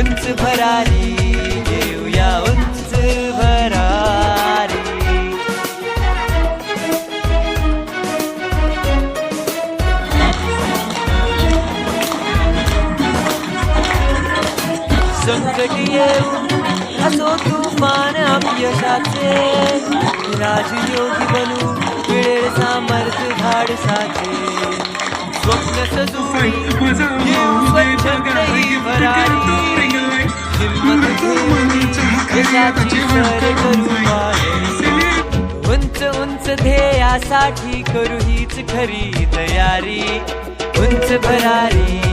उंच भरारी घेऊया उंच भरारी. संकट येऊ असो तुफान अपयशाचे. राजयोगी बनू मिळेल सामर्थ्य धाडसाचे. स्वप्न सजून येऊ यशाची सर करू उंच उंच ध्येयासाठी करू हीच खरी तयारी. उंच भरारी